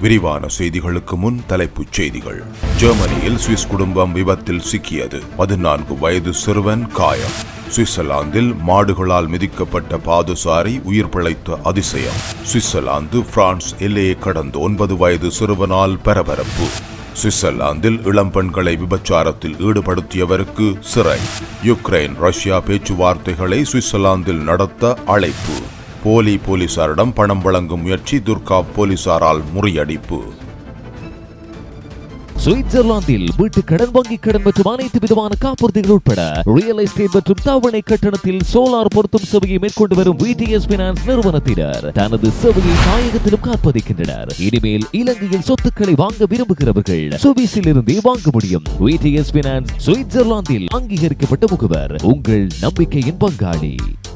விரிவான செய்திகளுக்கு முன் தலைப்புச் செய்திகள். ஜெர்மனியில் சுவிஸ் குடும்பம் விபத்தில் சிக்கியது. பதினான்கு வயது சிறுவன் காயம். சுவிட்சர்லாந்தில் மாடுகளால் மிதிக்கப்பட்ட பாதுசாரி உயிர் பிழைத்த அதிசயம். சுவிட்சர்லாந்து பிரான்ஸ் எல்லையை கடந்த ஒன்பது வயது சிறுவனால் பரபரப்பு. சுவிட்சர்லாந்தில் இளம் பெண்களை விபச்சாரத்தில் ஈடுபடுத்தியவருக்கு சிறை. யுக்ரைன் ரஷ்யா பேச்சுவார்த்தைகளை சுவிட்சர்லாந்தில் நடத்த அழைப்பு. போலி போலீசாரிடம் பணம் வழங்கும் முயற்சி துர்கா போலீசாரால் முறியடிப்பு. சுவிட்சர்லாந்தில் வீட்டு கடன் வங்கி கடன் மற்றும் அனைத்து விதமான காப்புறுதிகள் உட்பட ரியல் எஸ்டேட் மற்றும் தவணை கட்டணத்தில் சோலார் பொருத்தும் சேவையை மேற்கொண்டு வரும் விடிஎஸ் பினான்ஸ் நிறுவனத்தினர் தனது சேவையை தாயகத்திலும் காப்பதிக்கின்றனர். இனிமேல் இலங்கையில் சொத்துக்களை வாங்க விரும்புகிறவர்கள் சுவிஸில் இருந்தே வாங்க முடியும். விடிஎஸ் பினான்ஸ் சுவிட்சர்லாந்தில் அங்கீகரிக்கப்பட்ட முகவர் உங்கள் நம்பிக்கையின் பங்காளி.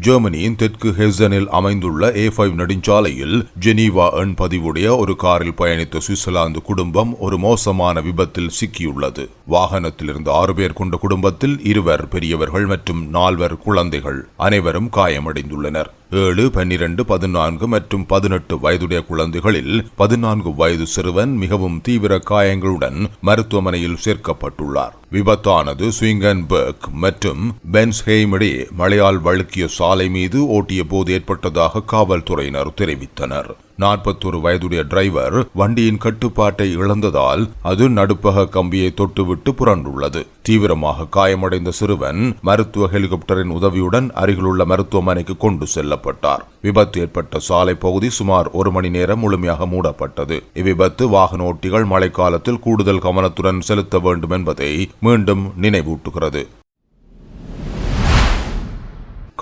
ஜெர்மனியின் தெற்கு ஹெசனில் அமைந்துள்ள ஏ ஃபைவ் நெடுஞ்சாலையில் ஜெனீவா எண் பதிவுடைய ஒரு காரில் பயணித்த சுவிட்சர்லாந்து குடும்பம் ஒரு மோசமான விபத்தில் சிக்கியுள்ளது. வாகனத்தில் இருந்த ஆறு பேர் கொண்ட குடும்பத்தில் இருவர் பெரியவர்கள் மற்றும் நால்வர் குழந்தைகள் அனைவரும் காயமடைந்துள்ளனர். ஏழு பன்னிரண்டு பதினான்கு மற்றும் பதினெட்டு வயதுடைய குழந்தைகளில் பதினான்கு வயது சிறுவன் மிகவும் தீவிர காயங்களுடன் மருத்துவமனையில் சேர்க்கப்பட்டுள்ளார். விபத்தானது ஸ்விங்கன்பர்க் மற்றும் பென்ஸ்ஹெய்ம் இடையே மழையால் வழுக்கிய சாலை மீது ஓட்டிய போது ஏற்பட்டதாக காவல்துறையினர் தெரிவித்தனர். நாற்பத்தொரு வயதுடைய டிரைவர் வண்டியின் கட்டுப்பாட்டை இழந்ததால் அது நடுப்பக கம்பியை தொட்டுவிட்டு புரண்டுள்ளது. தீவிரமாக காயமடைந்த சிறுவன் மருத்துவ ஹெலிகாப்டரின் உதவியுடன் அருகிலுள்ள மருத்துவமனைக்கு கொண்டு செல்லப்பட்டார். விபத்து ஏற்பட்ட சாலை பகுதி சுமார் ஒரு மணி நேரம் முழுமையாக மூடப்பட்டது. இவ்விபத்து வாகன ஓட்டிகள் மழைக்காலத்தில் கூடுதல் கவனத்துடன் செலுத்த வேண்டும் என்பதை மீண்டும் நினைவூட்டுகிறது.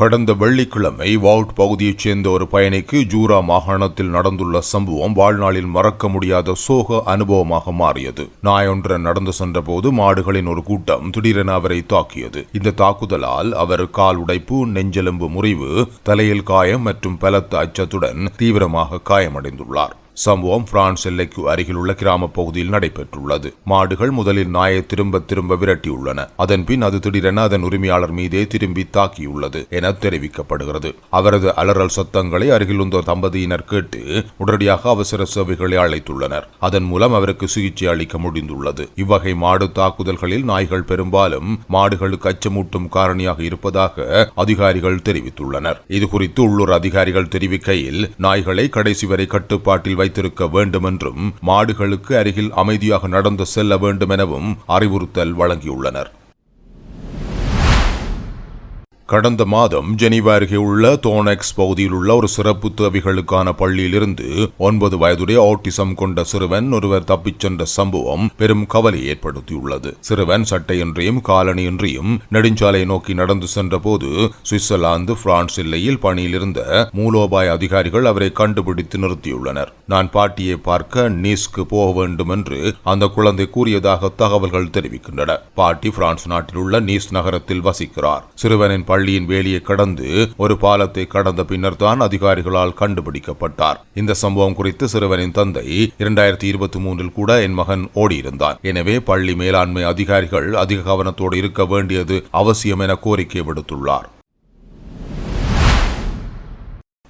கடந்த வெள்ளிக்கிழமை வால்ட் பகுதியைச் சேர்ந்த ஒரு பயணிக்கு ஜூரா மாகாணத்தில் நடந்துள்ள சம்பவம் வாழ்நாளில் மறக்க முடியாத சோக அனுபவமாக மாறியது. நாயொன்று நடந்து சென்றபோது மாடுகளின் ஒரு கூட்டம் திடீரென அவரை தாக்கியது. இந்த தாக்குதலால் அவர் கால் உடைப்பு நெஞ்செலும்பு முறிவு தலையில் காயம் மற்றும் பலத்த அச்சத்துடன் தீவிரமாக காயமடைந்துள்ளார். சம்பவம் பிரான்ஸ் எல்லைக்கு அருகிலுள்ள கிராம பகுதியில் நடைபெற்றுள்ளது. மாடுகள் முதலில் நாயை திரும்ப திரும்ப விரட்டியுள்ளன. அதன் பின் அது திடீரென அதன் உரிமையாளர் மீதே திரும்பி தாக்கியுள்ளது என தெரிவிக்கப்படுகிறது. அவரது அலறல் சத்தங்களை அருகிலுள்ள தம்பதியினர் கேட்டு உடனடியாக அவசர சேவைகளை அழைத்துள்ளனர். அதன் மூலம் அவருக்கு சிகிச்சை அளிக்க முடிந்துள்ளது. இவ்வகை மாடு தாக்குதல்களில் நாய்கள் பெரும்பாலும் மாடுகளுக்கு அச்சமூட்டும் காரணியாக இருப்பதாக அதிகாரிகள் தெரிவித்துள்ளனர். இதுகுறித்து உள்ளூர் அதிகாரிகள் தெரிவிக்கையில் நாய்களை கடைசி வரை கட்டுப்பாட்டில் வைத்து வைத்திருக்க வேண்டுமென்றும் மாடுகளுக்கு அருகில் அமைதியாக நடந்து செல்ல வேண்டும் எனவும் அறிவுறுத்தல் வழங்கியுள்ளனர். கடந்த மாதம் ஜெனீவா அருகே உள்ள தோனெக்ஸ் பகுதியில் உள்ள ஒரு சிறப்பு தேவைகளுக்கான பள்ளியிலிருந்து ஒன்பது வயதுடைய ஆட்டிசம் கொண்ட சிறுவன் ஒருவர் தப்பிச் சென்ற சம்பவம் பெரும் கவலை ஏற்படுத்தியுள்ளது. சிறுவன் சட்டையின்றியும் காலணியின்றியும் நெடுஞ்சாலை நோக்கி நடந்து சென்றபோது சுவிட்சர்லாந்து பிரான்ஸ் எல்லையில் பணியில் இருந்த மூலோபாய அதிகாரிகள் அவரை கண்டுபிடித்து நிறுத்தியுள்ளனர். நான் பாட்டியை பார்க்க நீஸ்க்கு போக வேண்டும் என்று அந்த குழந்தை கூறியதாக தகவல்கள் தெரிவிக்கின்றன. பாட்டி பிரான்ஸ் நாட்டில் உள்ள நீஸ் நகரத்தில் வசிக்கிறார். சிறுவனின் பள்ளியின் வேலியை கடந்து ஒரு பாலத்தை கடந்த பின்னர் தான் அதிகாரிகளால் கண்டுபிடிக்கப்பட்டார். இந்த சம்பவம் குறித்து சிறுவனின் தந்தை இரண்டாயிரத்தி இருபத்தி மூன்றில் கூட என் மகன் ஓடியிருந்தான் எனவே பள்ளி மேலாண்மை அதிகாரிகள் அதிக கவனத்தோடு இருக்க வேண்டியது அவசியம் என கோரிக்கை விடுத்துள்ளார்.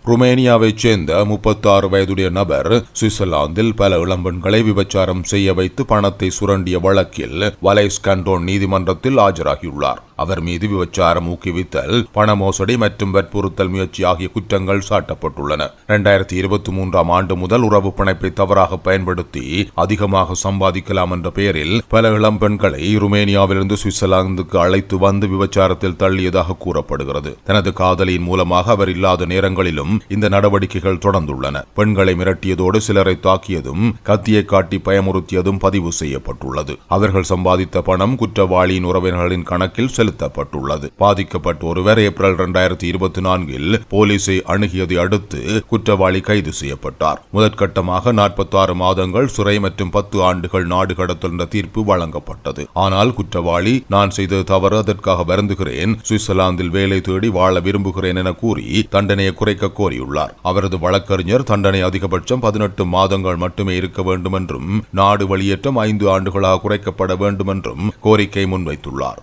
ருமேனியாவைச் சேர்ந்த முப்பத்தாறு வயதுடைய நபர் சுவிட்சர்லாந்தில் பல இளம்பெண்களை விபச்சாரம் செய்ய வைத்து பணத்தை சுரண்டிய வழக்கில் வலைஸ் கண்டோன் நீதிமன்றத்தில் ஆஜராகியுள்ளார். அவர் மீது விபச்சாரம் ஊக்குவித்தல் பண மோசடி மற்றும் வற்புறுத்தல் முயற்சி ஆகிய குற்றங்கள் சாட்டப்பட்டுள்ளன. இரண்டாயிரத்தி இருபத்தி மூன்றாம் ஆண்டு முதல் உறவு பிணைப்பை தவறாக பயன்படுத்தி அதிகமாக சம்பாதிக்கலாம் என்ற பெயரில் பல இளம் பெண்களை ருமேனியாவிலிருந்து சுவிட்சர்லாந்துக்கு அழைத்து வந்து விபச்சாரத்தில் தள்ளியதாக கூறப்படுகிறது. தனது காதலியின் மூலமாக அவர் இல்லாத நேரங்களிலும் இந்த நடவடிக்கைகள் தொடர்ந்துள்ளன. பெண்களை மிரட்டியதோடு சிலரை தாக்கியதும் கத்தியை காட்டி பயமுறுத்தியதும் பதிவு செய்யப்பட்டுள்ளது. அவர்கள் சம்பாதித்த பணம் குற்றவாளியின் உறவினர்களின் கணக்கில் செலுத்தப்பட்டுள்ளது. பாதிக்கப்பட்ட ஒருவர் ஏப்ரல் இரண்டாயிரத்தி இருபத்தி நான்கில் போலீசை அணுகியதை அடுத்து குற்றவாளி கைது செய்யப்பட்டார். முதற்கட்டமாக நாற்பத்தி ஆறு மாதங்கள் சிறை மற்றும் பத்து ஆண்டுகள் நாடு கடத்தல் என்ற தீர்ப்பு வழங்கப்பட்டது. ஆனால் குற்றவாளி நான் செய்தது தவறு அதற்காக வருந்துகிறேன். சுவிட்சர்லாந்தில் வேலை தேடி வாழ விரும்புகிறேன் என கூறி தண்டனையை குறைக்க கோரியுள்ளார். அவரது வழக்கறிஞர் தண்டனை அதிகபட்சம் பதினெட்டு மாதங்கள் மட்டுமே இருக்க வேண்டும் என்றும் நாடு வெளியேற்றம் ஐந்து ஆண்டுகளாக குறைக்கப்பட வேண்டும் என்றும் கோரிக்கை முன்வைத்துள்ளார்.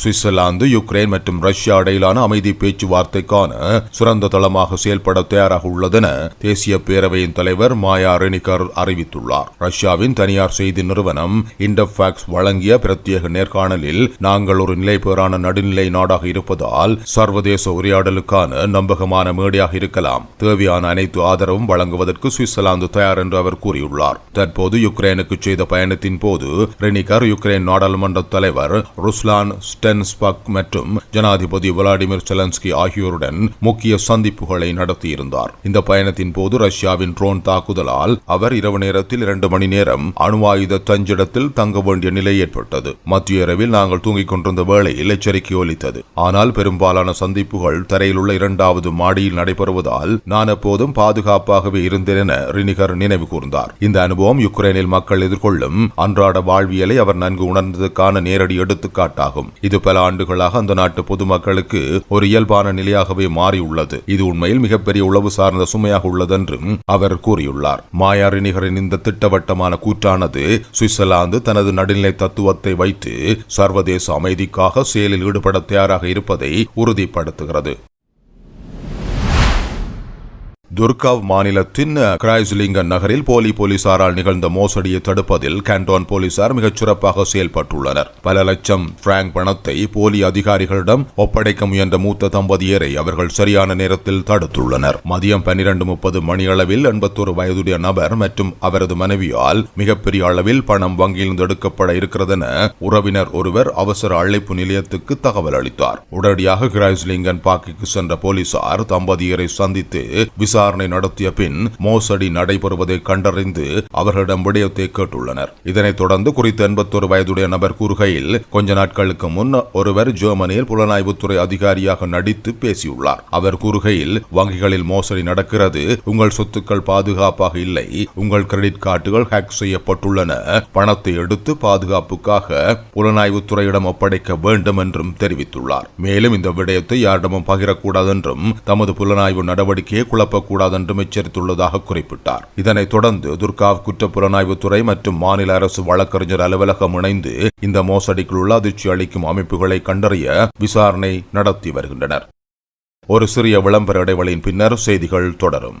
சுவிட்சர்லாந்து யுக்ரைன் மற்றும் ரஷ்யா இடையிலான அமைதி பேச்சுவார்த்தைக்கான சிறந்த தளமாக செயல்பட தயாராக உள்ளதென தேசிய பேரவையின் தலைவர் மாயா ரெனிகர் அறிவித்துள்ளார். ரஷ்யாவின் தனியார் செய்தி நிறுவனம் இண்டர்ஃபாக்ஸ் வழங்கிய பிரத்யேக நேர்காணலில் நாங்கள் ஒரு நிலைபெறான நடுநிலை நாடாக இருப்பதால் சர்வதேச உரையாடலுக்கான நம்பகமான மேடையாக இருக்கலாம். தேவையான அனைத்து ஆதரவும் வழங்குவதற்கு சுவிட்சர்லாந்து தயார் என்று அவர் கூறியுள்ளார். தற்போது யுக்ரைனுக்கு செய்த பயணத்தின் போது ரெனிகர் யுக்ரைன் நாடாளுமன்ற தலைவர் ருஸ்லான் ஸ்டென்ஸ்பக் மற்றும் ஜனாதிபதி விளாடிமிர் செலன்ஸ்கி ஆகியோருடன் முக்கிய சந்திப்புகளை நடத்தியிருந்தார். இந்த பயணத்தின் போது ரஷ்யாவின் ட்ரோன் தாக்குதலால் அவர் இரவு நேரத்தில் இரண்டு மணி நேரம் அணு ஆயுத தஞ்சிடத்தில் தங்க வேண்டிய நிலை ஏற்பட்டது. மத்திய இரவில் நாங்கள் தூங்கிக் கொண்டிருந்த வேளையில் எச்சரிக்கை ஒலித்தது. ஆனால் பெரும்பாலான சந்திப்புகள் தரையில் உள்ள இரண்டாவது மாடியில் நடைபெறுவதால் நான் எப்போதும் பாதுகாப்பாகவே இருந்தேன் என ரினிகர் நினைவு கூர்ந்தார். இந்த அனுபவம் யுக்ரைனில் மக்கள் எதிர்கொள்ளும் அன்றாட வாழ்வியலை அவர் நன்கு உணர்ந்ததுக்கான நேரடி எடுத்துக்காட்டாகும். இது பல ஆண்டுகளாக அந்த நாட்டு பொதுமக்களுக்கு ஒரு இயல்பான நிலையாகவே மாறியுள்ளது. இது உண்மையில் மிகப்பெரிய உளவு சார்ந்த சுமையாக உள்ளதென்றும் அவர் கூறியுள்ளார். மாயாரினிகரின் இந்த திட்டவட்டமான கூற்றானது சுவிட்சர்லாந்து தனது நடுநிலை தத்துவத்தை வைத்து சர்வதேச அமைதிக்காக செயலில் ஈடுபட தயாராக இருப்பதை உறுதிப்படுத்துகிறது. துர்காவ் மாநிலத்தின் கிரைஸ்லிங்கன் நகரில் போலி போலீசாரால் நிகழ்ந்த மோசடியை தடுப்பதில் கேண்டோன் போலீசார் மிகச் சிறப்பாக செயல்பட்டுள்ளனர். பல லட்சம் பிராங்க் பணத்தை போலி அதிகாரிகளிடம் ஒப்படைக்க முயன்ற மூத்த தம்பதியரை அவர்கள் சரியான நேரத்தில் தடுத்துள்ளனர். மதியம் பன்னிரண்டு முப்பது மணியளவில் எண்பத்தொரு வயதுடைய நபர் மற்றும் அவரது மனைவியால் மிகப்பெரிய அளவில் பணம் வங்கியிலிருந்து எடுக்கப்பட இருக்கிறதென உறவினர் ஒருவர் அவசர அழைப்பு நிலையத்துக்கு தகவல் அளித்தார். உடனடியாக கிரைஸ்லிங்கன் பாக்கிக்கு சென்ற போலீசார் தம்பதியரை சந்தித்து விசாரணை நடத்திய பின் மோசடி நடைபெறுவதை கண்டறிந்து அவர்களிடம் விடயத்தை கேட்டுள்ளனர். இதனைத் தொடர்ந்து குறித்த எண்பத்தொரு வயதுடைய நபர் கூறுகையில் கொஞ்ச நாட்களுக்கு முன் ஒருவர் ஜெர்மனியில் புலனாய்வுத்துறை அதிகாரியாக நடித்து பேசியுள்ளார். அவர் கூறுகையில் வங்கிகளில் மோசடி நடக்கிறது உங்கள் சொத்துக்கள் பாதுகாப்பாக இல்லை உங்கள் கிரெடிட் கார்டுகள் ஹேக் செய்யப்பட்டுள்ளன பணத்தை எடுத்து பாதுகாப்புக்காக புலனாய்வுத்துறையிடம் ஒப்படைக்க வேண்டும் என்றும் தெரிவித்துள்ளார். மேலும் இந்த விடயத்தை யாரிடமும் பகிரக்கூடாது என்றும் தமது புலனாய்வு நடவடிக்கையை குழப்பக்கூடாது என்றும் எச்சரித்துள்ளதாக குறிப்பிட்டார். இதனைத் தொடர்ந்து துர்காவ் குற்றப்புலனாய்வுத்துறை மற்றும் மாநில அரசு வழக்கறிஞர் அலுவலகம் இணைந்து இந்த மோசடிக்குள் உள்ள அதிர்ச்சி அளிக்கும் அமைப்புகளை கண்டறிய விசாரணை நடத்தி வருகின்றனர். ஒரு சிறிய விளம்பர இடைவெளியின் பின்னர் செய்திகள் தொடரும்.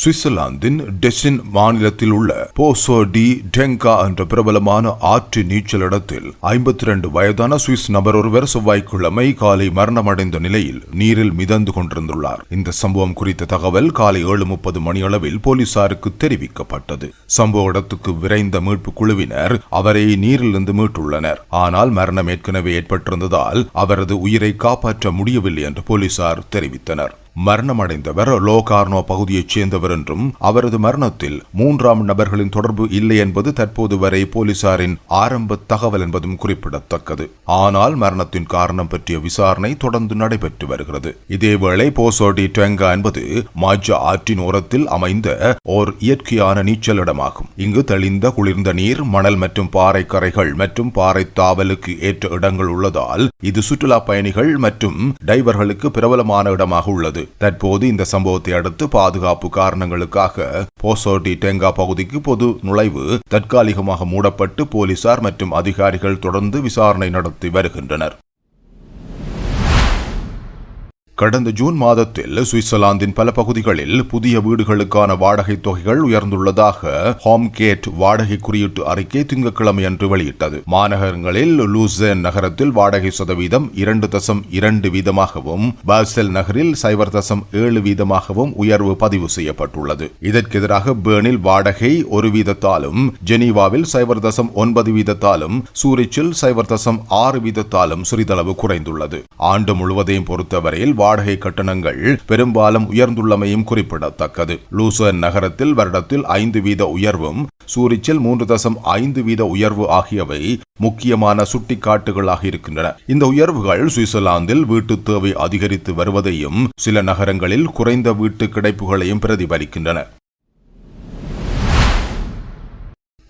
சுவிட்சர்லாந்தின் டெசின் மாநிலத்தில் உள்ள போசோ டி டெங்கா என்ற பிரபலமான ஆற்று நீச்சல் இடத்தில் ஐம்பத்தி இரண்டு வயதான சுவிஸ் நபர் ஒருவர் செவ்வாய்க்கிழமை காலை மரணமடைந்த நிலையில் நீரில் மிதந்து கொண்டிருந்துள்ளார். இந்த சம்பவம் குறித்த தகவல் காலை ஏழு முப்பது மணியளவில் போலீசாருக்கு தெரிவிக்கப்பட்டது. சம்பவ இடத்துக்கு விரைந்த மீட்பு குழுவினர் அவரை நீரிலிருந்து மீட்டுள்ளனர். ஆனால் மரணம் ஏற்கனவே ஏற்பட்டிருந்ததால் அவரது உயிரை காப்பாற்ற முடியவில்லை என்று போலீசார் தெரிவித்தனர். மரணமடைந்தவர் லோகார்னோ பகுதியைச் சேர்ந்தவர் என்றும் அவரது மரணத்தில் மூன்றாம் நபர்களின் தொடர்பு இல்லை என்பது தற்போது வரை போலீசாரின் ஆரம்ப தகவல் என்பதும் குறிப்பிடத்தக்கது. ஆனால் மரணத்தின் காரணம் பற்றிய விசாரணை தொடர்ந்து நடைபெற்று வருகிறது. இதேவேளை போசோடி டெங்கா என்பது மாஜா ஆற்றின் ஓரத்தில் அமைந்த ஓர் இயற்கையான நீச்சல் இடமாகும். இங்கு தெளிந்த குளிர்ந்த நீர் மணல் மற்றும் பாறை கரைகள் மற்றும் பாறை தாவலுக்கு ஏற்ற இடங்கள் உள்ளதால் இது சுற்றுலா பயணிகள் மற்றும் டைவர்களுக்கு பிரபலமான இடமாக உள்ளது. தற்போது இந்த சம்பவத்தை அடுத்து பாதுகாப்பு காரணங்களுக்காக போசோடி டெங்கா பகுதிக்கு பொது நுழைவு தற்காலிகமாக மூடப்பட்டு போலீசார் மற்றும் அதிகாரிகள் தொடர்ந்து விசாரணை நடத்தி வருகின்றனர். கடந்த ஜூன் மாதத்தில் சுவிட்சர்லாந்தின் பல பகுதிகளில் புதிய வீடுகளுக்கான வாடகை தொகைகள் உயர்ந்துள்ளதாக ஹோம் கேட் வாடகை குறியீட்டு அறிக்கை திங்கட்கிழமை அன்று வெளியிட்டது. மாநகரங்களில் லூசேன் நகரத்தில் வாடகை சதவீதம் இரண்டு தசம் இரண்டு வீதமாகவும் பாசல் நகரில் சைபர் தசம் ஏழு வீதமாகவும் உயர்வு பதிவு செய்யப்பட்டுள்ளது. இதற்கெதிராக பேர்னில் வாடகை ஒரு வீதத்தாலும் ஜெனீவாவில் சைபர் தசம் ஒன்பது வீதத்தாலும் சூரிச்சில் சைபர் தசம் ஆறு வீதத்தாலும் சிறிதளவு குறைந்துள்ளது. ஆண்டு முழுவதையும் பொறுத்தவரையில் வாடகை கட்டணங்கள் பெரும்பாலும் உயர்ந்துள்ளமையும் குறிப்பிடத்தக்கது. லூசர்ன் நகரத்தில் வருடத்தில் ஐந்து வீத உயர்வும் சூரிச்சில் மூன்று தசம் ஐந்து வீத உயர்வு ஆகியவை முக்கியமான சுட்டிக்காட்டுகளாக இருக்கின்றன. இந்த உயர்வுகள் சுவிட்சர்லாந்தில் வீட்டு தேவை அதிகரித்து வருவதையும் சில நகரங்களில் குறைந்த வீட்டு கிடைப்புகளையும் பிரதிபலிக்கின்றன.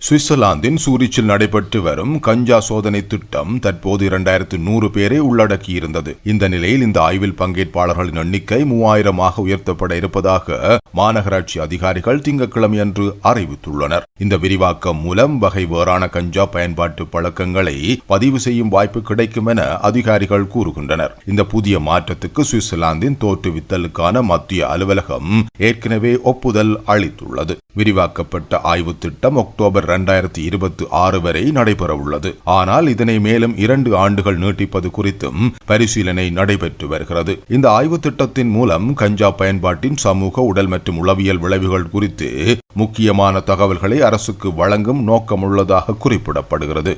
சுவிட்சர்லாந்தின் சூரிச்சில் நடைபெற்று வரும் கஞ்சா சோதனை திட்டம் தற்போது இரண்டாயிரத்து நூறு பேரை உள்ளடக்கியிருந்தது. இந்த நிலையில் இந்த ஆய்வில் பங்கேற்பாளர்களின் எண்ணிக்கை மூவாயிரமாக உயர்த்தப்பட இருப்பதாக மாநகராட்சி அதிகாரிகள் திங்கட்கிழமை அன்று அறிவித்துள்ளனர். இந்த விரிவாக்கம் மூலம் வகை வேறான கஞ்சா பயன்பாட்டு பழக்கங்களை பதிவு செய்யும் வாய்ப்பு கிடைக்கும் என அதிகாரிகள் கூறுகின்றனர். இந்த புதிய மாற்றத்துக்கு சுவிட்சர்லாந்தின் தோற்றுவித்தலுக்கான மத்திய அலுவலகம் ஏற்கனவே ஒப்புதல் அளித்துள்ளது. விரிவாக்கப்பட்ட ஆய்வு திட்டம் அக்டோபர் இரண்டாயிரத்தி இருபத்தி ஆறு வரை நடைபெறவுள்ளது. ஆனால் இதனை மேலும் இரண்டு ஆண்டுகள் நீட்டிப்பது குறித்தும் பரிசீலனை நடைபெற்று வருகிறது. இந்த ஆய்வு திட்டத்தின் மூலம் கஞ்சா பயன்பாட்டின் சமூக உடல் மற்றும் உளவியல் விளைவுகள் குறித்து முக்கியமான தகவல்களை அரசுக்கு வழங்கும் நோக்கமுள்ளதாக குறிப்பிடப்படுகிறது.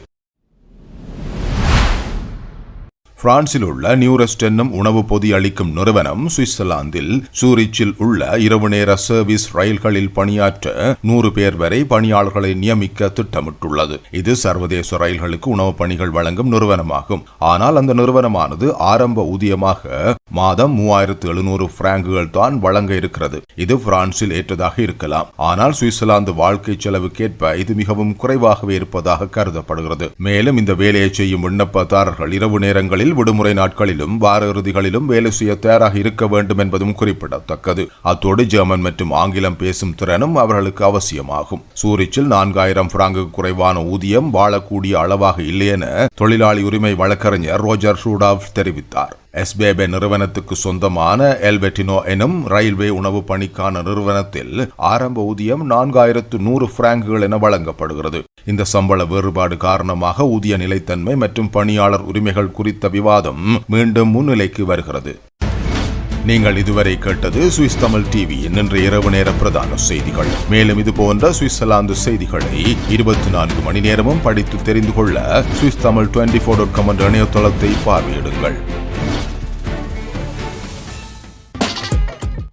பிரான்சில் உள்ள நியூரெஸ்ட் என்னும் உணவு பொதி அளிக்கும் நிறுவனம் சுவிட்சர்லாந்தில் சூரிச்சில் உள்ள இரவு நேர சர்வீஸ் ரயில்களில் பணியாற்ற நூறு பேர் வரை பணியாளர்களை நியமிக்க திட்டமிட்டுள்ளது. இது சர்வதேச ரயில்களுக்கு உணவு பணிகள் வழங்கும் நிறுவனமாகும். ஆனால் அந்த நிறுவனமானது ஆரம்ப ஊதியமாக மாதம் மூவாயிரத்து எழுநூறு பிராங்குகள் தான் வழங்க இருக்கிறது. இது பிரான்சில் ஏற்றதாக இருக்கலாம். ஆனால் சுவிட்சர்லாந்து வாழ்க்கை செலவுக்கேற்ப இது மிகவும் குறைவாகவே இருப்பதாக கருதப்படுகிறது. மேலும் இந்த வேலையை செய்யும் விண்ணப்பதாரர்கள் இரவு நேரங்களில் விடுமுறை நாட்களிலும் வார இறுதிகளிலும் வேலை செய்ய தயாராக இருக்க வேண்டும் என்பதும் குறிப்பிடத்தக்கது. அத்தோடு ஜெர்மன் மற்றும் ஆங்கிலம் பேசும் திறனும் அவர்களுக்கு அவசியமாகும். சூரிச்சில் நான்காயிரம் பிராங்கு குறைவான ஊதியம் வாழக்கூடிய அளவாக இல்லை என தொழிலாளி உரிமை வழக்கறிஞர் ரோஜர் ஷூடாவ் தெரிவித்தார். எஸ்பேபே நிறுவனத்துக்கு சொந்தமான எல்பெட்டினோ எனும் ரயில்வே உணவு பணிக்கான நிறுவனத்தில் ஆரம்ப ஊதியம் நான்காயிரத்து நூறு பிராங்குகள் என வழங்கப்படுகிறது. இந்த சம்பள வேறுபாடு காரணமாக ஊதிய நிலைத்தன்மை மற்றும் பணியாளர் உரிமைகள் குறித்த விவாதம் மீண்டும் முன்னிலைக்கு வருகிறது. நீங்கள் இதுவரை கேட்டது சுவிஸ் தமிழ் டிவி இன்று இரவு நேர பிரதான செய்திகள். மேலும் இது போன்ற சுவிட்சர்லாந்து செய்திகளை இருபத்தி நான்கு மணி நேரமும் படித்து தெரிந்து கொள்ள Swiss Tamil twenty four dot com என்ற இணையதளத்தை பார்வையிடுங்கள்.